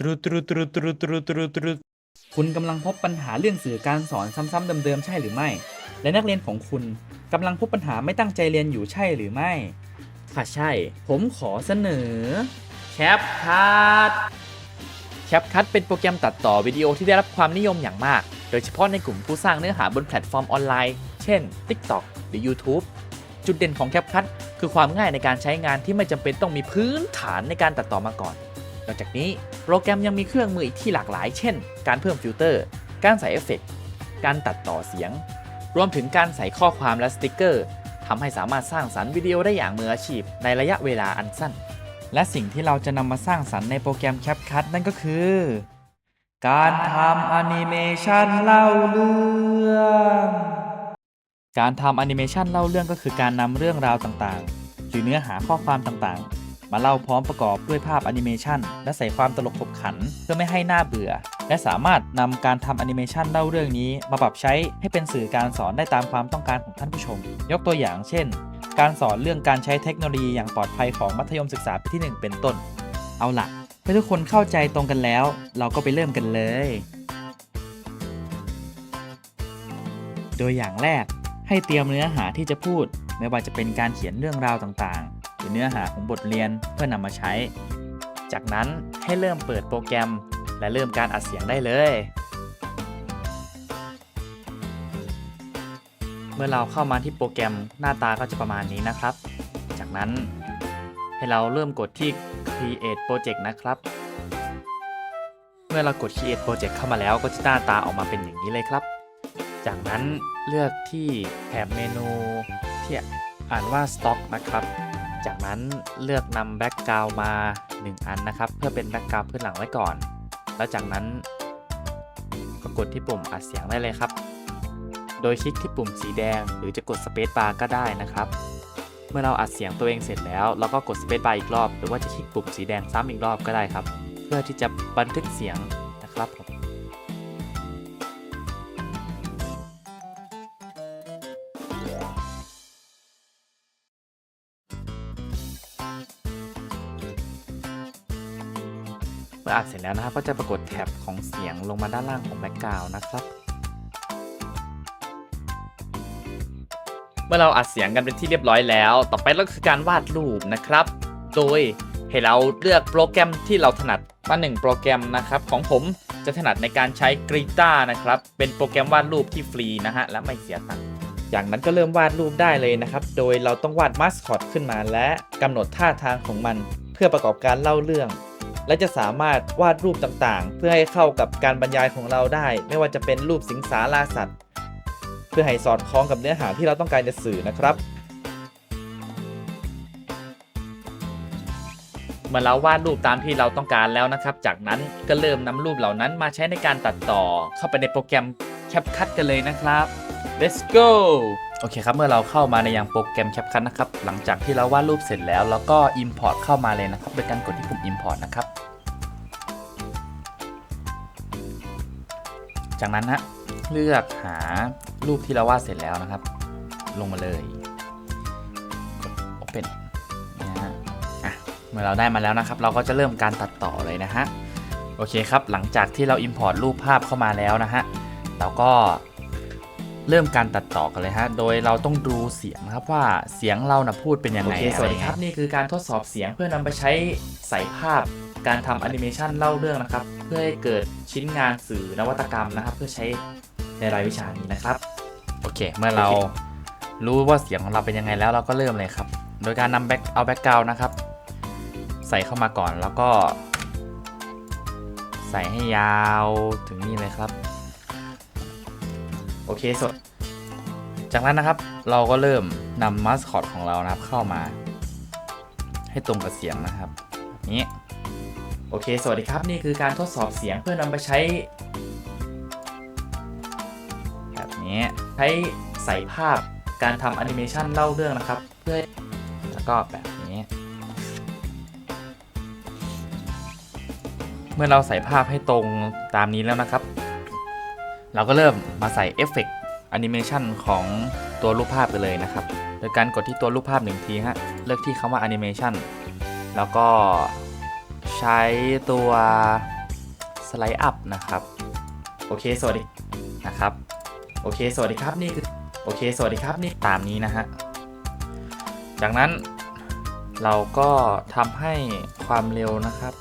ตรุตรุตรุตรุตรุตรุตรุคุณกำลังพบปัญหาเรื่องสื่อการสอนซ้ำๆเดิมๆใช่หรือไม่ และนักเรียนของคุณกำลังพบปัญหาไม่ตั้งใจเรียนอยู่ใช่หรือไม่ ถ้าใช่ ผมขอเสนอ CapCut CapCut เป็นโปรแกรมตัดต่อวิดีโอที่ได้รับความนิยมอย่างมาก โดยเฉพาะในกลุ่มผู้สร้างเนื้อหาบนแพลตฟอร์มออนไลน์ เช่น TikTok หรือ YouTube จุดเด่นของ CapCut คือความง่ายในการใช้งานที่ไม่จำเป็นต้องมีพื้นฐานในการตัดต่อมาก่อน นอกจากนี้โปรแกรมยังมีเครื่องมืออีกที่หลากหลาย เช่น การเพิ่มฟิลเตอร์ การใส่เอฟเฟกต์การตัดต่อเสียง รวมถึงการใส่ข้อความและสติกเกอร์ทำให้สามารถสร้างสรรค์วิดีโอได้อย่างมืออาชีพ ในระยะเวลาอันสั้น และสิ่งที่เราจะนำมาสร้างสรรค์ในโปรแกรม CapCut นั่นก็คือ การทำแอนิเมชันเล่าเรื่อง การทำแอนิเมชันเล่าเรื่องก็คือการนำเรื่องราวต่างๆ หรือเนื้อหาข้อความต่างๆ มาเล่าพร้อมประกอบด้วยภาพแอนิเมชันและใส่ความตลกขบขันเพื่อไม่ให้หน่าเบื่อ และสามารถนำการทำแอนิเมชันเล่าเรื่องนี้ มาปรับใช้ให้เป็นสื่อการสอนได้ตามความต้องการของท่านผู้ชม ยกตัวอย่างเช่น การสอนเรื่องการใช้เทคโนโลยีอย่างปลอดภัยของมัธยมศึกษาปีที่ 1 เป็นต้น เอาล่ะเมื่อทุกคนเข้าใจตรงกันแล้ว เราก็ไปเริ่มกันเลย โดยอย่างแรกให้เตรียมเนื้อหาที่จะพูด ไม่ว่าจะเป็นการเขียนเรื่องราวต่างๆ รือเนื้อหาของบทเรียนเพื่อนำมาใช้ จากนั้นให้เริ่มเปิดโปรแกรม และเริ่มการอัดเสียงได้เลย เมื่อเราเข้ามาที่โปรแกรมหน้าตาก็จะประมาณนี้นะครับ จากนั้นให้เราเริ่มกดที่ create project นะครับ เมื่อเรากด create project เข้ามาแล้วก็จะหน้าตาออกมาเป็นอย่างนี้เลยครับ จากนั้นเลือกที่แถบเมนูที่อ่านว่า stock นะครับ จากนั้นเลือกนำแบ็กกราวมา 1 อันนะครับ เพื่อเป็นแบ็กกราวพื้นหลังไว้ก่อน แล้วจากนั้นก็กดที่ปุ่มอัดเสียงได้เลยครับ โดยคลิกที่ปุ่มสีแดง หรือจะกด Space Bar ก็ได้นะครับ เมื่อเราอัดเสียงตัวเองเสร็จแล้วเราก็กด Space Bar อีกรอบ หรือว่าจะคลิกปุ่มสีแดงซ้ำอีกรอบก็ได้ครับ เพื่อที่จะบันทึกเสียงนะครับผม มื่ออัดเสร็จแล้วนะครับก็จะปรากฏแท็บของเสียงลงมาด้านล่างของแบ็กกราวน์นะครับ เมื่อเราอัดเสียงกันเป็นที่เรียบร้อยแล้ว ต่อไปก็คือการวาดรูปนะครับ โดยให้เราเลือกโปรแกรมที่เราถนัดมาหนึ่งโปรแกรมนะครับ ของผมจะถนัดในการใช้กรีตานะครับ เป็นโปรแกรมวาดรูปที่ฟรีนะฮะและไม่เสียตังค์จากนั้นก็เริ่มวาดรูปได้เลยนะครับ โดยเราต้องวาดมาสคอตขึ้นมาและกำหนดท่าทางของมัน เพื่อประกอบการเล่าเรื่อง และจะสามารถวาดรูปต่างๆ เพื่อให้เข้ากับการบรรยายของเราได้ ไม่ว่าจะเป็นรูปสิงสาราสัตว์ เพื่อให้สอดคล้องกับเนื้อหาที่เราต้องการจะสื่อนะครับเมื่อเราวาดรูปตามที่เราต้องการแล้วนะครับ จากนั้นก็เริ่มนำรูปเหล่านั้นมาใช้ในการตัดต่อ เข้าไปในโปรแกรม CapCut กันเลยนะครับ let's go โอเคครับ เมื่อเราเข้ามาในยังโปรแกรม CapCut นะครับ หลังจากที่เราวาดรูปเสร็จแล้ว เราก็ import เข้ามาเลยนะครับ โดยการกดที่ปุ่ม import นะครับ จากนั้นนะเลือกหารูปที่เราวาดเสร็จแล้วนะครับ ลงมาเลย กด open นะฮะอะเมื่อเราได้มาแล้วนะครับ เราก็จะเริ่มการตัดต่อเลยนะฮะ โอเคครับ หลังจากที่เรา import รูปภาพเข้ามาแล้วนะฮะ เราก็ เริ่มการตัดต่อกันเลยฮะ โดยเราต้องดูเสียงนะครับว่าเสียงเรานะพูดเป็นยังไงโอเคสวัสดีครับ นี่คือการทดสอบเสียงเพื่อนำไปใช้ใส่ภาพ การทำแอนิเมชันเล่าเรื่องนะครับ เพื่อให้เกิดชิ้นงานสื่อนวัตกรรมนะครับ เพื่อใช้ในรายวิชานี้นะครับ โอเค เมื่อเรารู้ว่าเสียงของเราเป็นยังไงแล้วเราก็เริ่มเลยครับ โดยการนำแบ็คเอาแบ็กกราวนะครับ ใส่เข้ามาก่อนแล้วก็ ใส่ให้ยาวถึงนี่เลยครับ โอเคสดจากนั้นนะครับเราก็เริ่มนำมาสคอตของเรานะครับเข้ามา ให้ตรงกับเสียงนะครับแบบนี้โอเค สวัสดีครับ นี่คือการทดสอบเสียงเพื่อนำไปใช้ แบบนี้ใช้ใส่ภาพการทำแอนิเมชันเล่าเรื่องนะครับ เพื่อแล้วก็แบบนี้ เมื่อเราใส่ภาพให้ตรงตามนี้แล้วนะครับ เราก็เริ่มมาใส่เอฟเฟกต์แอนิเมชันของตัวรูปภาพกันเลยนะครับ โดยการกดที่ตัวรูปภาพหนึ่งทีฮะ เลือกที่คำว่าแอนิเมชันแล้วก็ใช้ตัวสไลด์อัพนะครับ โอเค สวัสดีนะครับ โอเค สวัสดีครับนี่คือ โอเค สวัสดีครับนี่ตามนี้นะฮะ จากนั้นเราก็ทำให้ความเร็วนะครับ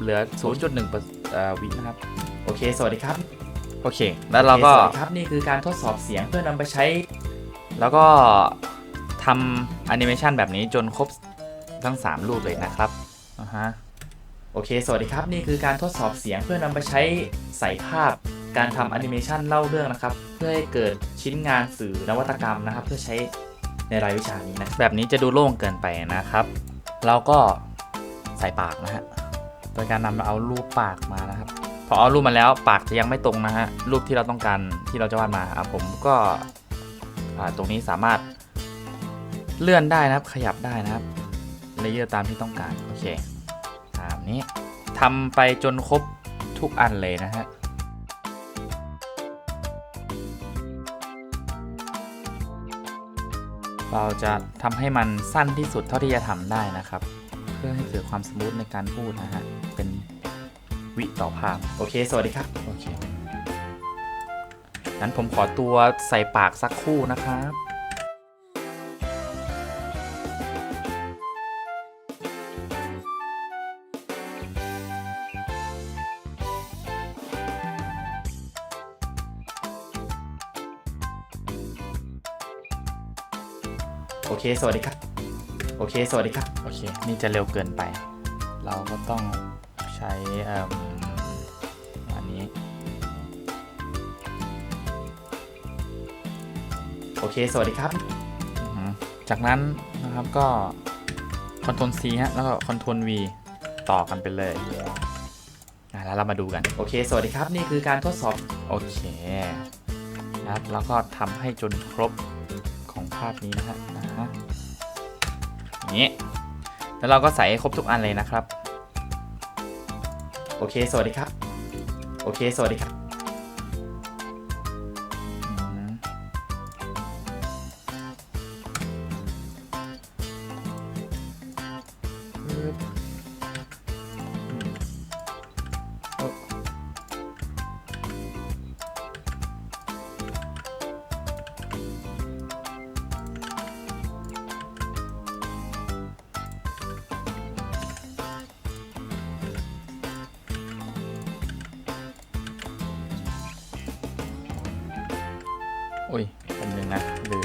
เหลือ 0.1ปอร์เอ่อวินะครับ โอเค สวัสดีครับ โอเค แล้วเราก็โอเคสวัสดีครับนี่คือการทดสอบเสียงเพื่อนำไปใช้ แล้วก็ทำแอนิเมชันแบบนี้จนครบทั้ง 3 รูปเลยนะครับอ่าฮะโอเค สวัสดีครับ นี่คือการทดสอบเสียงเพื่อนำไปใช้ใส่ภาพ การทำแอนิเมชันเล่าเรื่องนะครับ เพื่อให้เกิดชิ้นงานสื่อนวัตกรรมนะครับ เพื่อใช้ในรายวิชานี้นะ แบบนี้จะดูโล่งเกินไปนะครับ เราก็ใส่ปากนะฮะ โดยการนำเอารูปปากมานะครับ พอเอารูปมาแล้วปากจะยังไม่ตรงนะฮะรูปที่เราต้องการที่เราจะวาดมาผมก็ตรงนี้สามารถเลื่อนได้นะครับ ขยับได้นะครับเลเยอร์ตามที่ต้องการโอเคตามนี้ทำไปจนครบทุกอันเลยนะฮะเราจะทำให้มันสั้นที่สุดเท่าที่จะทำได้นะครับ เพื่อให้เกิดความสมูทในการพูดนะฮะเป็น วิต่อภาพ โอเค สวัสดีครับ โอเคงั้นผมขอตัวใส่ปากสักครู่นะครับโอเค สวัสดีครับ โอเค สวัสดีครับ โอเค นี่จะเร็วเกินไป เราก็ต้องใช้ โอเค สวัสดีครับอือหือจากนั้นนะครับก็ Ctrl C ฮะ แล้วก็ Ctrl V ต่อกันไปเลยอะแล้วเรามาดูกัน โอเค สวัสดีครับ นี่คือการทดสอบ โอเคนะครับแล้วก็ทำให้จนครบของภาพนี้นะฮะนะฮะอย่างนี้แล้วเราก็ใส่ให้ครบทุกอันเลยนะครับ โอเค สวัสดีครับ โอเค สวัสดีครับ นหรื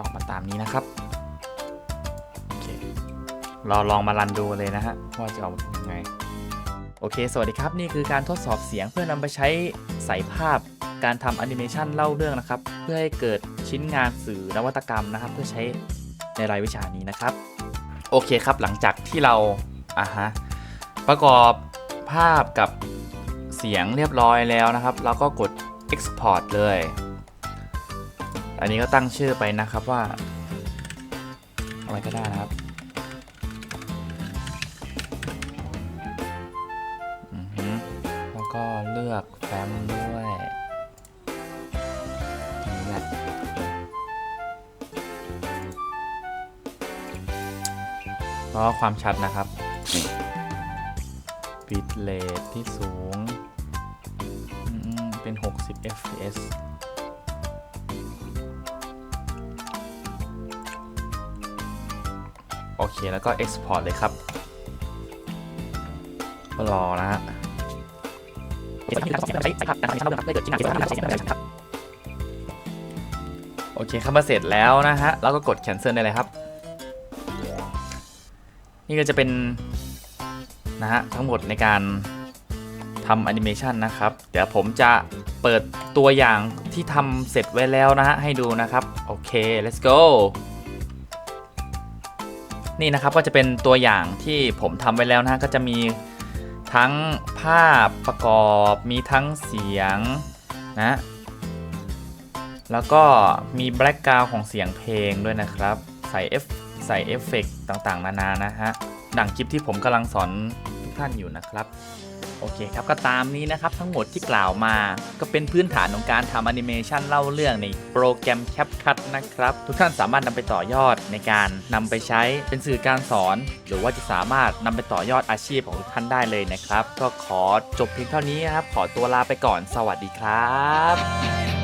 ออกมาตามนี้นะครับโอเคเราลองมารันดูเลยนะฮะว่าจะออกมาเป็นยังไงโอเค สวัสดีครับ นี่คือการทดสอบเสียงเพื่อนำไปใช้ใส่ภาพการทำแอนิเมชันเล่าเรื่องนะครับ เพื่อให้เกิดชิ้นงานสื่อนวัตกรรมนะครับ เพื่อใช้ในรายวิชานี้นะครับ โอเคครับหลังจากที่เราอะฮะประกอบภาพกับเสียงเรียบร้อยแล้วนะครับ เราก็กด export เลย อันนี้ก็ตั้งชื่อไปนะครับว่า อะไรก็ได้นะครับแล้วก็เลือกแฟ้มด้วยนี่แหละเพราะว่าความชัดนะครับบิตเรทที่สูง เป็น 60 fps โอเคแล้วก็ export เลยครับก็รอนะฮะโอโอเคครับมาเสร็จแล้วนะฮะแล้วก็กด cancel ได้เลยครับ นี่ก็จะเป็นนะฮะทั้งหมดในการทำแอนิเมชันนะครับ เดี๋ยวผมจะเปิดตัวอย่างที่ทำเสร็จไว้แล้วนะฮะให้ดูนะครับ โอเค let's go นี่นะครับก็จะเป็นตัวอย่างที่ผมทำไว้แล้วนะก็จะมีทั้งภาพประกอบมีทั้งเสียงนะแล้วก็มีแบล็กกราวของเสียงเพลงด้วยนะครับ ใส่เอฟใส่เอฟเฟกต์ต่างๆ นานานะฮะดังคลิปที่ผมกำลังสอนทุกท่านอยู่นะครับ โอเคครับก็ตามนี้นะครับทั้งหมดที่กล่าวมา ก็เป็นพื้นฐานของการทำแอนิเมชันเล่าเรื่องในโปรแกรม CapCut นะครับ ทุกท่านสามารถนำไปต่อยอดในการนำไปใช้เป็นสื่อการสอน หรือว่าจะสามารถนำไปต่อยอดอาชีพของทุกท่านได้เลยนะครับ ก็ขอจบเพียงเท่านี้นะครับ ขอตัวลาไปก่อนสวัสดีครับ